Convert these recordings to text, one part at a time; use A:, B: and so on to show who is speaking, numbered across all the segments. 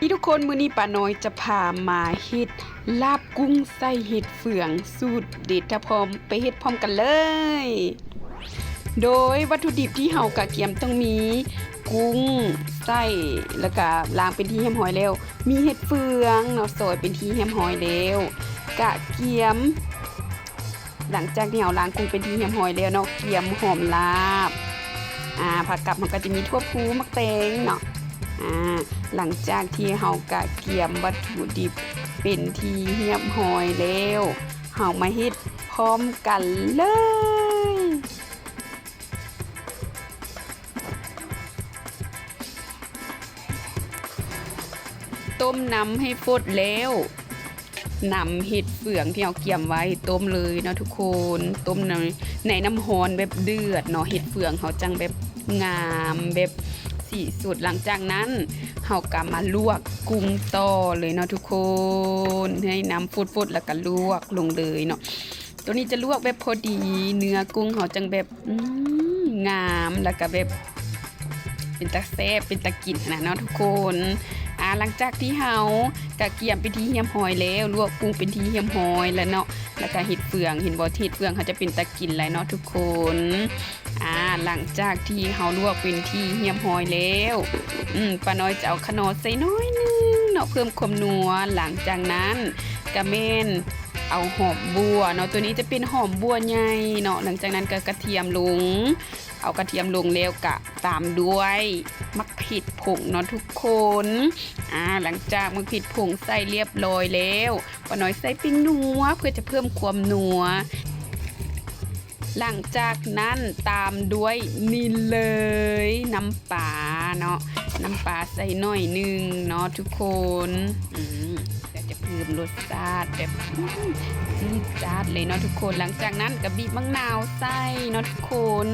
A: นี่ทุกคนมือนี้ป้าน้อยจะพามาเฮ็ดลาบกุ้งใส่เห็ดเฟืองสูตรเด็ดถ้าพร้อมไปเฮ็ดพร้อมกันเลย โดยวัตถุดิบที่เฮากะเกียมต้องมีกุ้งไส้แล้วก็ล้างเป็นที่เหี่ยมหอยแล้ว มีเห็ดเฟืองเนาะซอยเป็นที่เหี่ยมหอยแล้วกะเกียม หลังจากที่เฮาล้างกุ้งเป็นที่เหี่ยมหอยแล้วเนาะเกียมหอมลาบอ่าผักกับมันก็จะมีทั่วพูมักเตงเนาะ อ่าหลังจากที่เฮากะเกียมวัตถุดิบเป็นทีเหี่ยมหอยแล้วเฮามาเฮ็ดพร้อมกันเลยต้มน้ำให้ฟดแล้วนำเห็ดเฟืองที่เอาเกี่ยมไว้ต้มเลยเนาะทุกคนต้มในในน้ำฮอนแบบเดือดเนาะเห็ดเฟืองเขาจังแบบงามแบบ สีสุดหลังจากนั้นเฮากำมาลวกกุ้งต่อเลยเนาะทุกคน ให้น้ำฟุดๆแล้วก็ลวกลงเลยเนาะตัวนี้จะลวกแบบพอดี เนื้อกุ้งเขาจังแบบงามแล้วก็แบบเป็นตะแซ่บเป็นตะกินนะเนาะทุกคน หลังจากที่เฮากะเกียมเป็นที่เฮียมหอยแล้วลวกปรุงเป็นที่เฮียมหอยแล้วเนาะแล้วก็เห็ดเฟืองเห็นบ่ที่เห็ดเฟืองเขาจะเป็นตะกินแล้วเนาะทุกคนอ่าหลังจากที่เฮาลวกเป็นที่เฮียมหอยแล้วอืมป้าน้อยจะเอาขนอใส่น้อยหนึงเนาะเพิ่มความนัวหลังจากนั้นกะเม่น เอาหอมบัวเนาะตัวนี้จะเป็นหอมบัวใหญ่เนาะหลังจากนั้นก็กระเทียมลง เอากระเทียมลงแล้วกะตามด้วยมักผิดผงเนาะทุกคนอ่าหลังจากมักผิดผงใส่เรียบร้อยแล้วป้าน้อยใส่ปิ้งนัวเพื่อจะเพิ่มความนัวหลังจากนั้นตามด้วยนี่เลยน้ำปลาเนาะน้ำปลาใส่หน่อยหนึงเนาะทุกคนอืม จะเพิ่มรสชาติแบบจี๊ดจ๊าดเลยเนาะทุกคน หลังจากนั้นก็บีบมะนาวใส่เนาะทุกคน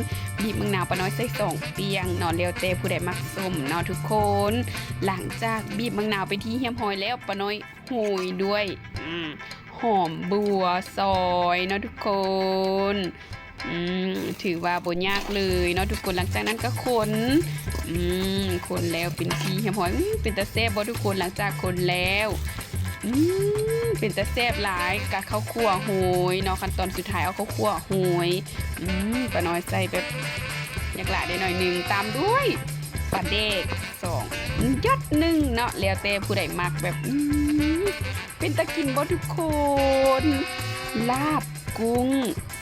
A: บีบมะนาวปาน้อยใส่สองเปียงเนาะเลียวเตผู้ใดมักส้มเนาะทุกคน หลังจากบีบมะนาวไปที่เฮียมหอยแล้วปาน้อยโหุยด้วยอหอมบัวซอยเนาะทุกคนถือว่าบนยากเลยเนาะทุกคนหลังจากนั้นก็คนคนแล้วเป็นทีเหี่ยมหอยเป็นตะแซ่บบ่ทุกคนหลังจากคนแล้ว เป็นตะแซ่บหลายกะข้าวคั่วโหยเนาะขั้นตอนสุดท้ายเอาข้าวคั่วโหยอืมป้าน้อยใส่แบบอยากหลายได้หน่อยหนึ่งตามด้วยปลาเด็กสองยอดหนึ่งเนาะแล้วแต่ผู้ใดมักแบบเป็นตะกินบ่ทุกคน ลาบกุ้ง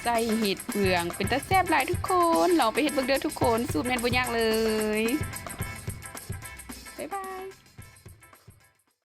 A: ใส่เห็ดเฟือง เป็นตะแซ่บหลายทุกคนลองไปเห็ดเบิ่งเด้อทุกคน สูตรแม่นบ่ยากเลย บ๊ายบาย